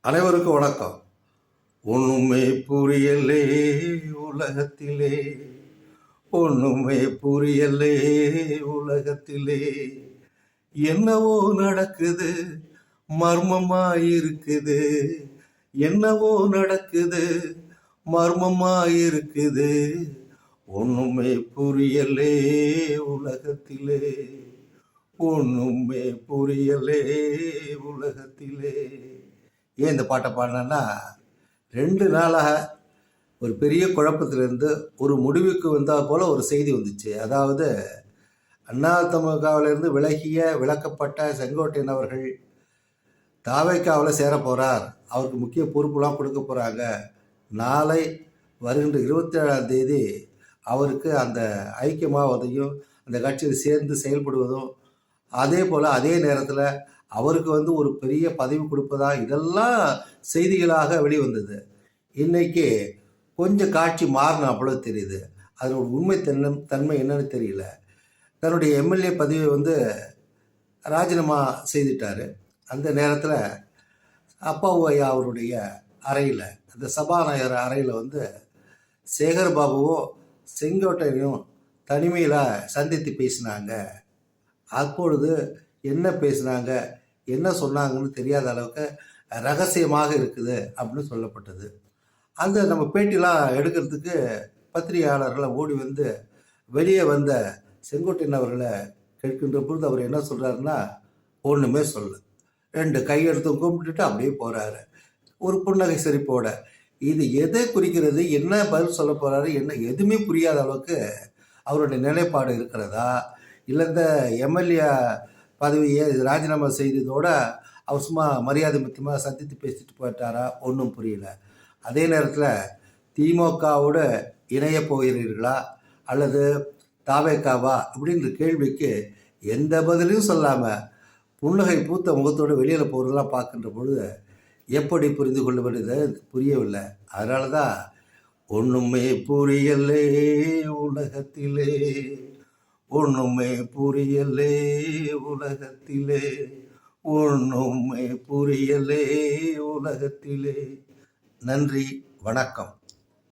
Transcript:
அனைவருக்கும் வணக்கம். ஒன்றுமே புரியலே உலகத்திலே. ஒன்றுமே புரியலே உலகத்திலே. என்னவோ நடக்குது மர்மமா இருக்குது என்னவோ நடக்குது மர்மமா இருக்குது ஒன்றுமே புரியலே உலகத்திலே. ஒன்றுமே புரியலே உலகத்திலே. ஏன் இந்த பாட்டை பாடினேன்னா ரெண்டு நாளாக ஒரு பெரிய குழப்பத்திலிருந்து ஒரு முடிவுக்கு வந்தால் போல் ஒரு செய்தி வந்துச்சு. அதாவது அண்ணா விலகிய விலக்கப்பட்ட செங்கோட்டையன் அவர்கள் தாவைக்காவில் சேர போகிறார் அவருக்கு முக்கிய பொறுப்புலாம் கொடுக்க போகிறாங்க நாளை வருகின்ற இருபத்தேழாம் தேதி அவருக்கு அந்த ஐக்கியமாவதையும் அந்த கட்சியில் சேர்ந்து செயல்படுவதும் அதே போல் அதே நேரத்தில் அவருக்கு வந்து ஒரு பெரிய பதவி கொடுப்பதா இதெல்லாம் செய்திகளாக வெளிவந்தது. இன்னைக்கு கொஞ்சம் காட்சி மாறினாப்புல தெரியுது. அதனோட உண்மை தன்மை தன்மை என்னன்னு தெரியல. தன்னுடைய எம்எல்ஏ பதவியை வந்து ராஜினாமா செய்துட்டார். அந்த நேரத்தில் அப்பாவு ஐயா அவருடைய அறையில் அந்த சபாநாயகர் அறையில் வந்து சேகர் பாபுவும் செங்கோட்டையனையும் தனிமையில் சந்தித்து பேசினாங்க. அப்பொழுது என்ன பேசினாங்க? என்ன சொன்னாங்கன்னு தெரியாத அளவுக்கு ரகசியமாக இருக்குது அப்படின்னு சொல்லப்பட்டது. அந்த நம்ம பேட்டிலாம் எடுக்கிறதுக்கு பத்திரிகையாளர்களை ஓடி வந்து வெளியே வந்த செங்கோட்டையன் அவர்களை கேட்கின்ற பொழுது அவர் என்ன சொல்கிறாருன்னா ஒன்றுமே சொல்ல ரெண்டு கையெடுத்தும் கும்பிட்டுட்டு அப்படியே போகிறாரு ஒரு புன்னகை சிரிப்போட. இது எதை குறிக்கிறது? என்ன பதில் சொல்ல போகிறாரு என்ன எதுவுமே புரியாத அளவுக்கு அவருடைய நிலைப்பாடு இருக்கிறதா? இல்லை இந்த எம்எல்ஏ பதவியை ராஜினாமா செய்ததோடு அவர் சும்மா மரியாதை மித்தமாக சந்தித்து பேசிட்டு போயிட்டாரா? ஒன்றும் புரியல. அதே நேரத்தில் திமுகவோட இணைய போகிறீர்களா? அல்லது தாவேக்காவா? அப்படின்ற கேள்விக்கு எந்த பதிலையும் சொல்லாமல் புன்னகை பூத்த முகத்தோடு வெளியில் போகிறதெல்லாம் பார்க்கின்ற பொழுது எப்படி புரிந்து கொள்ள வேண்டியது? புரியவில்லை. அதனால தான் ஒன்றுமே புரியலே உலகத்திலே. ஒண்ணுமே புரியலே உலகத்திலே. ஒண்ணுமே புரியலே உலகத்திலே. நன்றி வணக்கம்.